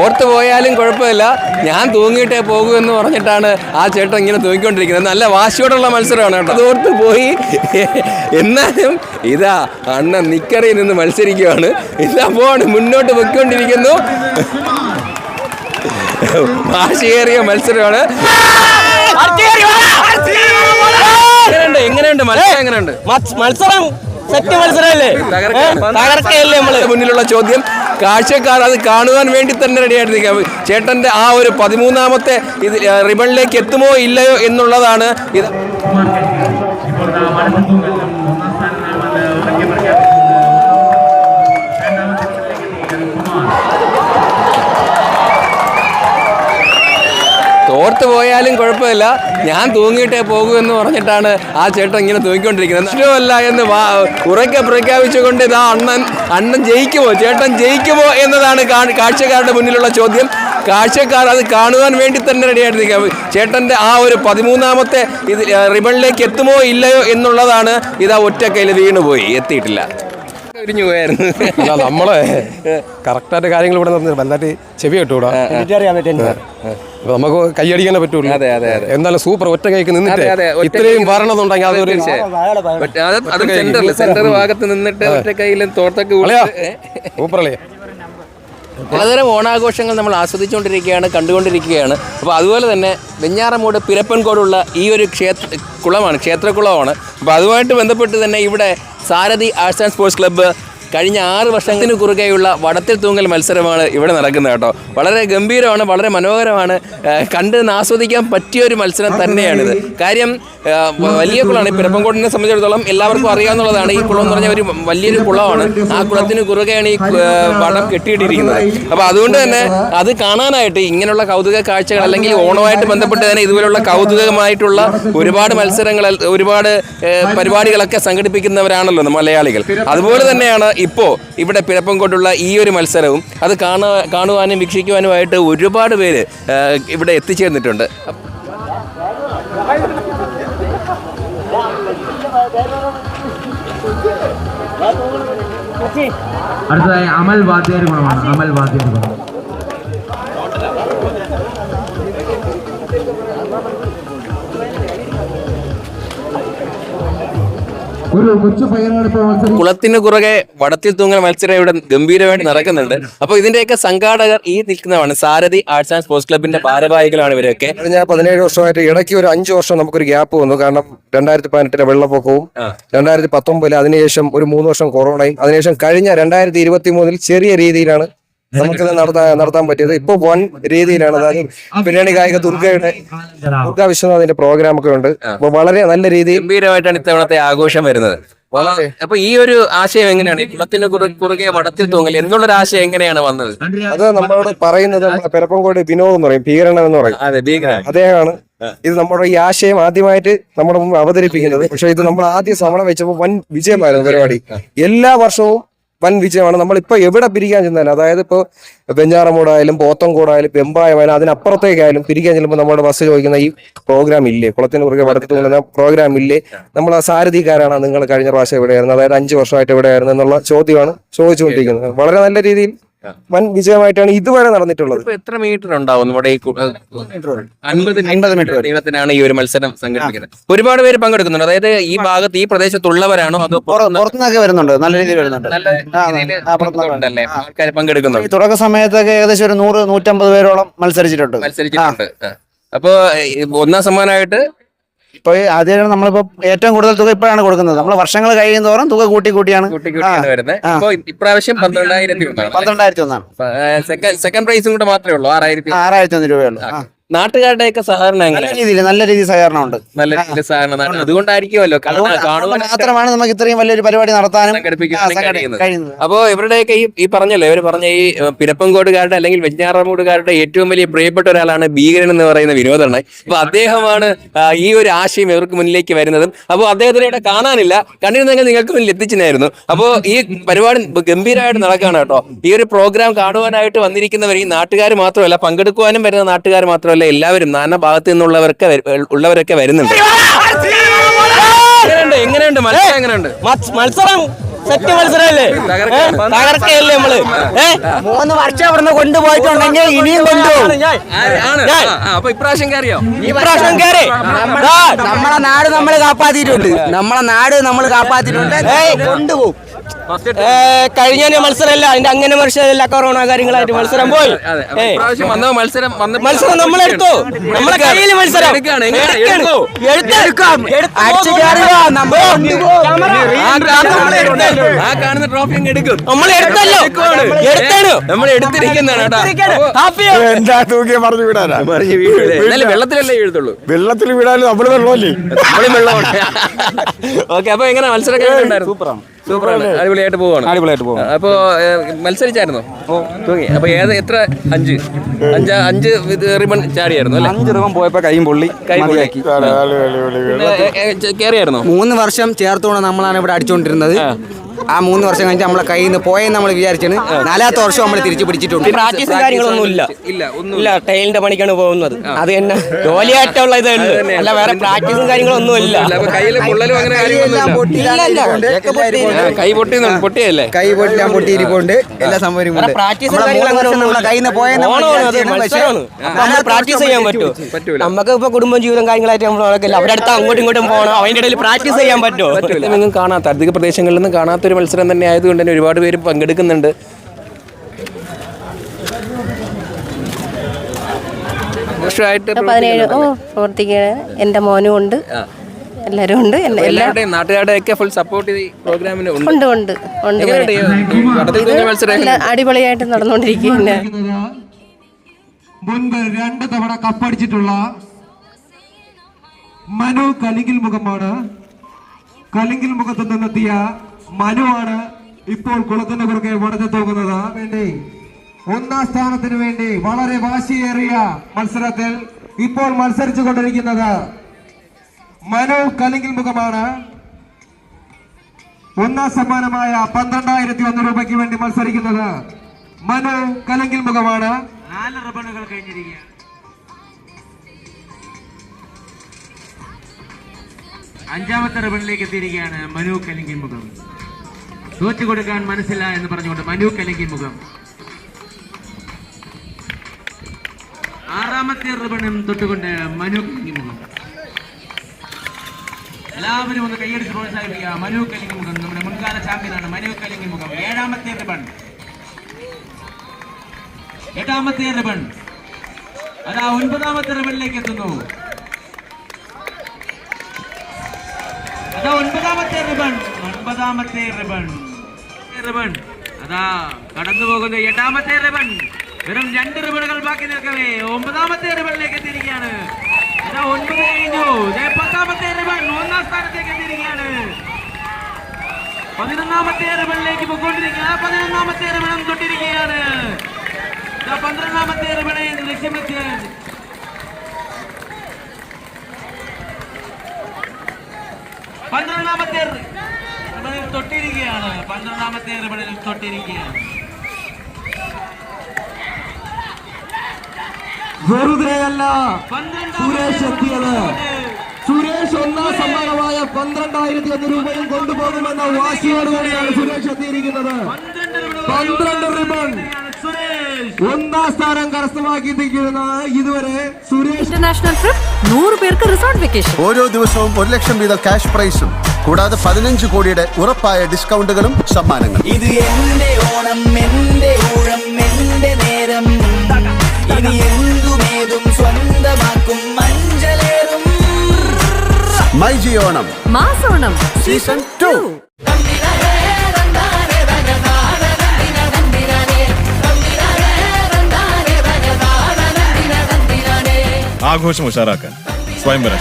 തോർത്ത് പോയാലും കുഴപ്പമില്ല. ഞാൻ തൂങ്ങിയിട്ടേ പോകൂ എന്ന് പറഞ്ഞിട്ടാണ് ആ ചേട്ടൻ ഇങ്ങനെ തൂങ്ങിക്കൊണ്ടിരിക്കുന്നത്. നല്ല വാശിയോടുള്ള മത്സരമാണ് കേട്ടോ. ഓർത്ത് പോയി. എന്നാലും ഇതാ അണ്ണൻ നിക്കറിയിൽ നിന്ന് മത്സരിക്കുകയാണ് ഇതാ പോവാണ്. മുന്നോട്ട് പൊയ്ക്കൊണ്ടിരിക്കുന്നു. വാശിയേറിയ മത്സരമാണ്. എങ്ങനെയുണ്ട്? മത്സരം എങ്ങനെയുണ്ട്? മത്സ- മത്സരം സെറ്റ് മത്സരമല്ലേ? തകർക്കയല്ലേ നമ്മൾ? മുന്നിലുള്ള ചോദ്യം. കാഴ്ചക്കാർ അത് കാണുവാൻ വേണ്ടി തന്നെ റെഡിയായിട്ട് നിൽക്കുക ചേട്ടന്റെ ആ ഒരു പതിമൂന്നാമത്തെ ഇത് റിബണിലേക്ക് എത്തുമോ ഇല്ലയോ എന്നുള്ളതാണ് ഇത്. തോർത്ത് പോയാലും കുഴപ്പമില്ല. ഞാൻ തൂങ്ങിയിട്ടേ പോകൂ എന്ന് പറഞ്ഞിട്ടാണ് ആ ചേട്ടൻ ഇങ്ങനെ തൂങ്ങിക്കൊണ്ടിരിക്കുന്നത്. ഇഷ്ടമല്ല എന്ന് ഉറക്കെ പ്രഖ്യാപിച്ചുകൊണ്ട് ഇതാ അണ്ണൻ അണ്ണൻ ജയിക്കുമോ? ചേട്ടൻ ജയിക്കുമോ എന്നതാണ് കാഴ്ചക്കാരുടെ മുന്നിലുള്ള ചോദ്യം. കാഴ്ചക്കാർ അത് കാണുവാൻ വേണ്ടി തന്നെ റെഡിയായിട്ട് നിൽക്കാം ചേട്ടന്റെ ആ ഒരു പതിമൂന്നാമത്തെ ഇത് റിബണിലേക്ക് എത്തുമോ ഇല്ലയോ എന്നുള്ളതാണ് ഇതാ ഒറ്റ കയ്യിൽ വീണുപോയി. എത്തിയിട്ടില്ല. ഉരിഞ്ഞു പോയായിരുന്നു. അല്ല നമ്മളെ കറക്റ്റായിട്ട് കാര്യങ്ങൾ ഇവിടെ നടന്നു വലുതായിട്ട് ചെവി കേട്ടൂടാ. എനിക്കറിയാൻ പറ്റും അപ്പൊ നമുക്ക് കൈയടിക്കാനേ പറ്റുള്ളൂ. അതെ, അതെ, അതെ. എന്നാലും സൂപ്പർ ഒറ്റ കൈക്ക് നിന്നിട്ട് ഇത്രയും വരണമെന്നുണ്ടെങ്കിൽ അതൊരു അത് അത് സെന്ററിൽ സെന്റർ ഭാഗത്ത് നിന്നിട്ട് ഒറ്റ കൈയിലും തോർത്തൊക്കെ? സൂപ്പറല്ലേ പലതരം ഓണാഘോഷങ്ങൾ നമ്മൾ ആസ്വദിച്ചുകൊണ്ടിരിക്കുകയാണ് കണ്ടുകൊണ്ടിരിക്കുകയാണ്. അപ്പോൾ അതുപോലെ തന്നെ വെഞ്ഞാറമൂട് പിരപ്പൻകോടുള്ള ഈ ഒരു ക്ഷേത്ര കുളമാണ് ക്ഷേത്രകുളമാണ്. അപ്പോൾ അതുമായിട്ട് ബന്ധപ്പെട്ട് തന്നെ ഇവിടെ Sarathi arts and sports club കഴിഞ്ഞ ആറ് വർഷത്തിന് കുറുകെയുള്ള വടത്തിൽ തൂങ്ങൽ മത്സരമാണ് ഇവിടെ നടക്കുന്നത് കേട്ടോ. വളരെ ഗംഭീരമാണ് വളരെ മനോഹരമാണ്. കണ്ട് ആസ്വദിക്കാൻ പറ്റിയ ഒരു മത്സരം തന്നെയാണിത്. കാര്യം വലിയ കുളമാണ്. പിറപ്പംകോട്ടിനെ സംബന്ധിച്ചിടത്തോളം എല്ലാവർക്കും അറിയാവുന്നതാണ് ഈ കുളം എന്ന് പറഞ്ഞാൽ ഒരു വലിയൊരു കുളമാണ്. ആ കുളത്തിന് കുറുകെയാണ് ഈ വടം കെട്ടിയിട്ടിരിക്കുന്നത്. അപ്പോൾ അതുകൊണ്ട് തന്നെ അത് കാണാനായിട്ട് ഇങ്ങനെയുള്ള കൗതുക കാഴ്ചകൾ അല്ലെങ്കിൽ ഓണമായിട്ട് ബന്ധപ്പെട്ട് തന്നെ ഇതുപോലുള്ള കൗതുകമായിട്ടുള്ള ഒരുപാട് മത്സരങ്ങൾ ഒരുപാട് പരിപാടികളൊക്കെ സംഘടിപ്പിക്കുന്നവരാണല്ലോ മലയാളികൾ. അതുപോലെ തന്നെയാണ് ഇപ്പോൾ ഇവിടെ പിഴപ്പംകൊണ്ടുള്ള ഈ ഒരു മത്സരവും അത് കാണാ കാണുവാനും വീക്ഷിക്കുവാനുമായിട്ട് ഒരുപാട് പേര് ഇവിടെ എത്തിച്ചേർന്നിട്ടുണ്ട്. അടുത്തതായി അമൽ വാദ്യാർ ഗുണമാണ്. അമൽ വാദ്യാർ ഗുണം കുളത്തിന് കുറകെ വടത്തിൽ തൂങ്ങൽ മത്സരം ഇവിടെ ഗംഭീരമായിട്ട് നടക്കുന്നുണ്ട്. അപ്പൊ ഇതിന്റെയൊക്കെ സംഘാടകർ ഈ നിൽക്കുന്നതാണ്. സാരഥി ആർട്സ് ആൻഡ് സ്പോർട്സ് ക്ലബിന്റെ ഭാരവാഹികളാണ് ഇവരൊക്കെ. കഴിഞ്ഞ പതിനേഴ് വർഷമായിട്ട് ഇടയ്ക്ക് ഒരു അഞ്ച് വർഷം നമുക്കൊരു ഗ്യാപ്പ് വന്നു. കാരണം രണ്ടായിരത്തി പതിനെട്ടിലെ വെള്ളപ്പൊക്കവും രണ്ടായിരത്തി പത്തൊമ്പതിൽ അതിനുശേഷം ഒരു മൂന്ന് വർഷം കൊറോണയും അതിനുശേഷം കഴിഞ്ഞ രണ്ടായിരത്തി ഇരുപത്തി മൂന്നിൽ ചെറിയ രീതിയിലാണ് നമുക്കിത് നടത്താൻ നടത്താൻ പറ്റിയത്. ഇപ്പൊ വൺ രീതിയിലാണ്. അതായത് പിന്നണി ഗായിക ദുർഗയുടെ ദുർഗ വിശ്വനാഥിന്റെ പ്രോഗ്രാം ഒക്കെ ഉണ്ട് അപ്പൊ വളരെ നല്ല രീതിയിൽ ഗംഭീരമായിട്ടാണ് ഇത്തവണത്തെ ആഘോഷം വരുന്നത്. അപ്പൊ ഈ ഒരു ആശയം എങ്ങനെയാണ്? കുളത്തിന് കുറുകെ വടത്തിൽ തൂങ്ങൽ എന്നുള്ളൊരു ആശയം എങ്ങനെയാണ് വന്നത്? അത് നമ്മളോട് പറയുന്നത് പെരപ്പംകോട് വിനോദ് എന്ന് പറയും ഭീകരണം എന്ന് പറയും. അതെ ഭീകരൻ. അദ്ദേഹമാണ് ഇത് നമ്മുടെ ഈ ആശയം ആദ്യമായിട്ട് നമ്മുടെ മുമ്പ് അവതരിപ്പിക്കുന്നത്. പക്ഷെ ഇത് നമ്മൾ ആദ്യ സമരം വെച്ചപ്പോൾ വൻ വിജയമായിരുന്നു പരിപാടി. എല്ലാ വർഷവും വൻ വിജയമാണ്. നമ്മളിപ്പോൾ എവിടെ പിരിക്കാൻ ചെന്നാലും അതായത് ഇപ്പോൾ വെഞ്ഞാറമൂടായാലും പോത്തങ്കോടായാലും വെമ്പായമായാലും അതിനപ്പുറത്തേക്കായാലും പിരിക്കാൻ ചെല്ലുമ്പോൾ നമ്മുടെ ബസ് ചോദിക്കുന്ന ഈ പ്രോഗ്രാം ഇല്ലേ? കുളത്തിന് കുറുകെ വടക്കത്ത് കൊണ്ടുവന്ന പ്രോഗ്രാം ഇല്ലേ? നമ്മൾ ആ സാരഥിക്കാരാണ് നിങ്ങൾ കഴിഞ്ഞ പ്രാവശ്യം എവിടെയായിരുന്നു? അതായത് അഞ്ച് വർഷമായിട്ട് എവിടെയായിരുന്നു എന്നുള്ള ചോദ്യമാണ് ചോദിച്ചുകൊണ്ടിരിക്കുന്നത്. വളരെ നല്ല രീതിയിൽ വൻ വിജയമായിട്ടാണ് ഇതുവരെ നടന്നിട്ടുള്ളത്. എത്ര മീറ്റർ ഉണ്ടാവും നമ്മുടെ ഈ അൻപത് മീറ്റർ ദൈവത്തിനാണ് ഈ ഒരു മത്സരം സംഘടിപ്പിക്കുന്നത്. ഒരുപാട് പേര് പങ്കെടുക്കുന്നുണ്ട്. അതായത് ഈ ഭാഗത്ത് ഈ പ്രദേശത്തുള്ളവരാണോ അതോ പുറത്തുനിന്ന് പുറത്തുനിന്നൊക്കെ വരുന്നുണ്ട്. നല്ല രീതിയിൽ വരുന്നുണ്ട്. ആ, ആൾക്കാർ പങ്കെടുക്കുന്നുണ്ട്. തുടക്ക സമയത്തൊക്കെ ഏകദേശം ഒരു നൂറ് നൂറ്റമ്പത് പേരോളം മത്സരിച്ചിട്ടുണ്ട്. മത്സരിച്ചിട്ടുണ്ട്. അപ്പൊ ഒന്നാം സമ്മാനമായിട്ട് ഇപ്പൊ അതിന് നമ്മളിപ്പോ ഏറ്റവും കൂടുതൽ തുക ഇപ്പോഴാണ് കൊടുക്കുന്നത്. നമ്മൾ വർഷങ്ങൾ കഴിയുന്നതോറും തുക കൂട്ടി കൂട്ടിയാണ്. ഇപ്രാവശ്യം പന്ത്രണ്ടായിരത്തി ഒന്നാണ്. പന്ത്രണ്ടായിരത്തി ഒന്നാണ് സെക്കൻഡ് സെക്കൻഡ് പ്രൈസും കൂടെ മാത്രമേ ഉള്ളൂ ആറായിരത്തി ആറായിരത്തി ഒന്ന് രൂപയുള്ളൂ. നാട്ടുകാരുടെയൊക്കെ സഹകരണം നല്ല എങ്ങനെ രീതിയിൽ നല്ല രീതിയിൽ സഹകരണമുണ്ട് നല്ല രീതിയിൽ സഹകരണം. നട- അതുകൊണ്ടായിരിക്കുമല്ലോ അതുകൊണ്ട് കാണുവാൻ- കാണുവാൻ മാത്രമാണ് നമുക്ക് ഇത്രയും വലിയൊരു പരിപാടി നടത്താനും ആ, സംഘടി- കഴിയുന്നത്. കഴിയുന്നത്. അപ്പോ ഇവരുടെയൊക്കെ ഈ ഈ പറഞ്ഞല്ലോ ഇവർ പറഞ്ഞ ഈ ഏഹ്, പിരപ്പങ്കോടുകാരുടെ അല്ലെങ്കിൽ വെഞ്ഞാറമൂടുകാരുടെ ഏറ്റവും വലിയ പ്രിയപ്പെട്ട ഒരാളാണ് ഭീകരൻ എന്ന് പറയുന്ന വിനോദണ്ണൻ അപ്പൊ അദ്ദേഹമാണ് ആ, ഈ ഒരു ആശയം ഇവർക്ക് മുന്നിലേക്ക് വരുന്നതും. അപ്പോൾ അദ്ദേഹത്തിനെ ഇവിടെ കാണാനില്ല. കണ്ടിരുന്നെങ്കിൽ നിങ്ങൾക്ക് മുന്നിൽ എത്തിച്ചിനായിരുന്നു അപ്പോൾ ഈ പരിപാടി ഗംഭീരമായിട്ട് നടക്കുകയാണ് കേട്ടോ. ഈ ഒരു പ്രോഗ്രാം കാണുവാനായിട്ട് വന്നിരിക്കുന്നവർ ഈ നാട്ടുകാർ മാത്രമല്ല പങ്കെടുക്കുവാനും വരുന്ന നാട്ടുകാർ മാത്രമല്ല എല്ലാവരും നാനാ ഭാഗത്ത് നിന്നുള്ളവരൊക്കെ ഉള്ളവരൊക്കെ വരുന്നുണ്ട്. എങ്ങനെയുണ്ട്? എങ്ങനെയുണ്ട്? മത്സരം എങ്ങനെയുണ്ട്? മത്സ- മത്സരം സെറ്റ് മത്സരമല്ലേ. തകർക്കയല്ലേ നമ്മൾ? മൂന്ന് വർഷം ഇവിടുന്ന് കൊണ്ടുപോയിട്ടുണ്ടെങ്കിൽ ഇനിയും കൊണ്ടുപോകും. ഇപ്രാവശ്യം കയറിയോ ഇപ്രാവശ്യം കേറി. നമ്മളെ നാട് നമ്മൾ കാപ്പാത്തിട്ടുണ്ട് നമ്മളെ നാട് നമ്മൾ കാപ്പാത്തിട്ടുണ്ട് കൊണ്ടുപോകും. കഴിഞ്ഞ മത്സരമല്ല അതിന്റെ അങ്ങനെ മത്സരമല്ല കൊറോണ കാര്യങ്ങളായിട്ട് മത്സരം പോയി മത്സരം മത്സരം നമ്മൾ എടുത്തു നമ്മളെ കയ്യിൽ മത്സരം നമ്മൾ ആ കാണുന്ന- ട്രോഫി എടുക്കും നമ്മൾ എടുത്തല്ലോ നമ്മൾ എടുത്തിരിക്കുന്നതാണ് ഹാപ്പിയോ? എന്താ തൂക്കി പറഞ്ഞു വിടാനാ വെള്ളത്തിലല്ലേ വെള്ളത്തിൽ വിടാനും നമ്മൾ വെള്ളമല്ലേ നമ്മളും വെള്ളമാണ് ഓക്കെ അപ്പൊ എങ്ങനെ മത്സരം സൂപ്പറാണ് സൂപ്പറാണ് സൂപ്പറാണ് അടിപൊളിയായിട്ട് പോവാണ്. അടിപൊളിയായിട്ട് പോകും അപ്പോ മത്സരിച്ചായിരുന്നു? തൂങ്ങി അപ്പൊ ഏത് എത്ര? അഞ്ച്. അഞ്ച് അഞ്ച് റിബൺ ചാടിയായിരുന്നു അല്ലേ? അഞ്ച് റിബൺ പോയപ്പോ കൈയും പൊള്ളി കൈ പൊള്ളി. മതിയാക്കി. കയറിയായിരുന്നോ മൂന്ന് വർഷം ചേർത്തുകൊണ്ട് നമ്മളാണ് ഇവിടെ അടിച്ചുകൊണ്ടിരുന്നത് ആ. മൂന്ന് വർഷം കഴിഞ്ഞ് നമ്മളെ കയ്യിൽ നിന്ന് പോയെന്ന് നമ്മൾ വിചാരിച്ചാണ് നാലാമത്തെ വർഷം നമ്മൾ തിരിച്ചു പിടിച്ചിട്ടുണ്ട്. പ്രാക്ടീസും കാര്യങ്ങളൊന്നും ഇല്ല ഇല്ല ഇല്ല ടൈലിന്റെ പണിക്കാണ് പോകുന്നത്. അത് തന്നെ. ജോലിയായിട്ടുള്ള ഇതേ ഉള്ളൂ. അല്ല വേറെ പ്രാക്ടീസും കാര്യങ്ങളൊന്നും ഇല്ല കൈ പൊട്ടി പൊട്ടിയല്ലേ കൈ പൊട്ടിയാൻ പൊട്ടിയിരിക്കൊണ്ട് എല്ലാ സംഭവം പ്രാക്ടീസും ചെയ്യാൻ പറ്റുമോ നമുക്ക് ഇപ്പൊ കുടുംബം ജീവിതം കാര്യങ്ങളായിട്ട് നമ്മൾ നടക്കില്ല അവരുടെ അടുത്ത് അങ്ങോട്ടും ഇങ്ങോട്ടും പോകണം അതിന്റെ ഇടയിൽ പ്രാക്ടീസ് ചെയ്യാൻ പറ്റുമോ എങ്ങും കാണാത്ത അധിക പ്രദേശങ്ങളിൽ നിന്നും കാണാത്തൊരു മത്സരം തന്നെ ആയതുകൊണ്ട് തന്നെ ഒരുപാട് പേര് പങ്കെടുക്കുന്നുണ്ട്. വർഷമായിട്ട് പതിനേഴ് ഓ പ്രവർത്തിക്കുകയാണ്. എന്റെ മോനും ഉണ്ട്. എല്ലാവരും ഉണ്ട്. എല്ലാവരുടെയും നാട്ടുകാരുടെയൊക്കെ ഫുൾ സപ്പോർട്ട് ഈ പ്രോഗ്രാമിന് ഉണ്ട്. ഉണ്ട് ഉണ്ട് അടിപൊളിയായിട്ട് നടന്നുകൊണ്ടിരിക്കുകയാണ്. മുൻപ് രണ്ട് തവണ കപ്പടിച്ചിട്ടുള്ള മനു കലിങ്കിൽ മുഖമാണ്. കലിങ്കിൽ മുഖത്ത് നിന്നെത്തിയ മനു ആണ് ഇപ്പോൾ കുളത്തിന് കുറുകെ വടഞ്ഞു തോകുന്നത് വേണ്ടി. ഒന്നാം സ്ഥാനത്തിന് വേണ്ടി വളരെ വാശിയേറിയ മത്സരത്തിൽ ഇപ്പോൾ മത്സരിച്ചു കൊണ്ടിരിക്കുന്നത് മനു കലിങ്കിൽ മുഖമാണ്. ഒന്നാം സമ്മാനമായ പന്ത്രണ്ടായിരത്തി ഒന്ന് രൂപയ്ക്ക് വേണ്ടി മത്സരിക്കുന്നത് മനു കലങ്കിൽ മുഖമാണ്. നാല് റബണുകൾ കഴിഞ്ഞിരിക്കുകയാണ്. അഞ്ചാമത്തെ റബണിലേക്ക് എത്തിയിരിക്കുകയാണ് മനു കലിംഗിൻ മുഖം. തോറ്റു കൊടുക്കാൻ മനസ്സില്ല എന്ന് പറഞ്ഞുകൊണ്ട് മനു കലിംഗിൻ മുഖം. ആറാമത്തെ റിബണും തൊട്ടുകൊണ്ട് മനു കലിംഗിൻ മുഖം. എല്ലാവരും ഒന്ന് കൈയടിച്ച് പ്രോത്സാഹിപ്പിക്കുക. മനു കലിംഗി മുഖം നമ്മുടെ മുൻകാല ചാമ്പ്യനാണ് മനു കലിംഗി മുഖം. ഏഴാമത്തെ റിബൺ. എട്ടാമത്തെ റിബൺ. അതാ ഒൻപതാമത്തെ റിബണിലേക്ക് എത്തുന്നു. അതാ ഒൻപതാമത്തെ റിബൺ. ഒൻപതാമത്തെ റിബൺ. റിബൺ. അതാ കടന്നു പോകുന്ന എട്ടാമത്തെ റിബൺ. വെറും രണ്ട് റിബണുകൾ ബാക്കി നിൽക്കവേ. ഒമ്പതാമത്തെ റിബണിലേക്ക് എത്തിയിരിക്കുകയാണ്. ഒൻപത് കഴിഞ്ഞു. പത്താമത്തെ റിബൺ ഒന്നാം സ്ഥാനത്തേക്ക് എത്തിയിരിക്കുകയാണ്. പതിനൊന്നാമത്തെ റിബണിലേക്ക് പോയിക്കൊണ്ടിരിക്കുക. പതിനൊന്നാമത്തെ റിബണം തൊട്ടിരിക്കുകയാണ്. പന്ത്രണ്ടാമത്തെ റിബണെ ലക്ഷ്യമെത്തിയ പന്ത്രണ്ടാമത്തെ റിബണിൽ തൊട്ടിരിക്കുകയാണ്. പന്ത്രണ്ടാമത്തെ റിബണിൽ തൊട്ടിരിക്കുകയാണ്. വെറുതെയല്ല. സുരേഷ് എത്തിയത്. സുരേഷ് ഒന്നാം സമ്മാനമായ പന്ത്രണ്ടായിരത്തി ഒന്ന് രൂപയും കൊണ്ടുപോകുമെന്ന വാശിയോടുകൂടിയാണ് സുരേഷ്. എത്തിയിരിക്കുന്നത്. പന്ത്രണ്ട് റിബൺ. ഒന്നാം സ്ഥാനം കരസ്ഥമാക്കിയിരിക്കുന്ന ഇതുവരെ സുരേഷ് ഇന്റർനാഷണൽ ട്രിപ്പ് നൂറ് പേർക്ക് റിസോർട്ട് വെക്കേഷൻ ഓരോ ദിവസവും ഒരു ലക്ഷം വീതം ക്യാഷ് പ്രൈസും കൂടാതെ പതിനഞ്ച് കോടിയുടെ ഉറപ്പായ ഡിസ്കൗണ്ടുകളും സമ്മാനങ്ങളും. ഇത് എന്റെ ഓണം എന്റെ ഊഴം എന്റെ നേരം. ഇനി മൈ ജിയോണം മാസോണം സീസൺ ടു ആഘോഷം ഉഷാറാക്കാൻ. സ്വയംവരം